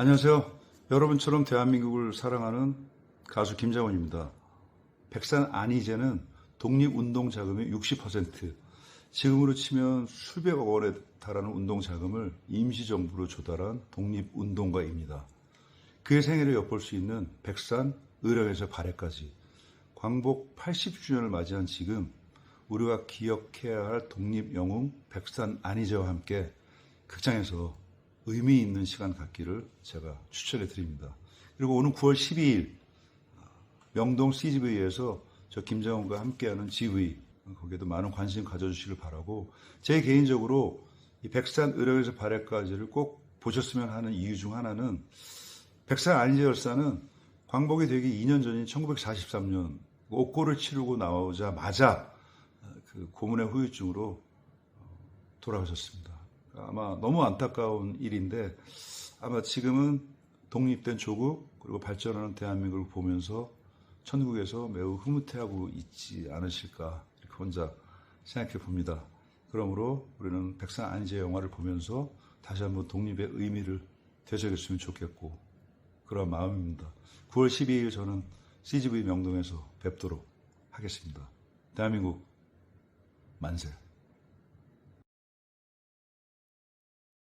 안녕하세요. 여러분처럼 대한민국을 사랑하는 가수 김장원입니다. 백산 안희재는 독립운동 자금의 60%, 지금으로 치면 수백억 원에 달하는 운동 자금을 임시정부로 조달한 독립운동가입니다. 그의 생애를 엿볼 수 있는 백산 의령에서 발해까지 광복 80주년을 맞이한 지금 우리가 기억해야 할 독립영웅 백산 안희재와 함께 극장에서 의미 있는 시간 갖기를 제가 추천해 드립니다. 그리고 오는 9월 12일 명동 CGV에서 저 김정은과 함께하는 GV 거기에도 많은 관심 가져주시길 바라고 제 개인적으로 이 백산 의령에서 발해까지를 꼭 보셨으면 하는 이유 중 하나는 백산 안희재 열사는 광복이 되기 2년 전인 1943년 옥고를 치르고 나오자마자 그 고문의 후유증으로 돌아가셨습니다. 아마 너무 안타까운 일인데 아마 지금은 독립된 조국 그리고 발전하는 대한민국을 보면서 천국에서 매우 흐뭇해하고 있지 않으실까 이렇게 혼자 생각해 봅니다. 그러므로 우리는 백산 안재 영화를 보면서 다시 한번 독립의 의미를 되새겼으면 좋겠고 그런 마음입니다. 9월 12일 저는 CGV 명동에서 뵙도록 하겠습니다. 대한민국 만세.